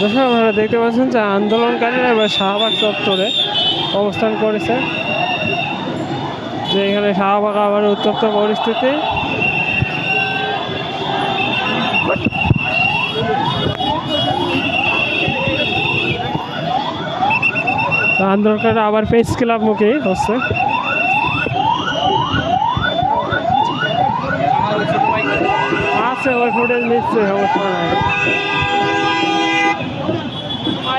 দর্শক, আপনারা দেখতে পাচ্ছেন যে আন্দোলনকারীরা এবার শাহবাগ চত্বরে অবস্থান করেছে, যে এখানে শাহবাগ আবার উত্তপ্ত পরিস্থিতি। আন্দোলনকারীরা আবার পেস ক্লাব মুখে হচ্ছে। আছে, ওই ফুটেজ নিচ্ছে, সমস্যা নাই।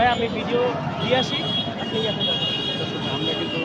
ভাই আমি ভিডিও দিয়ে আসি আপনি আমরা কিন্তু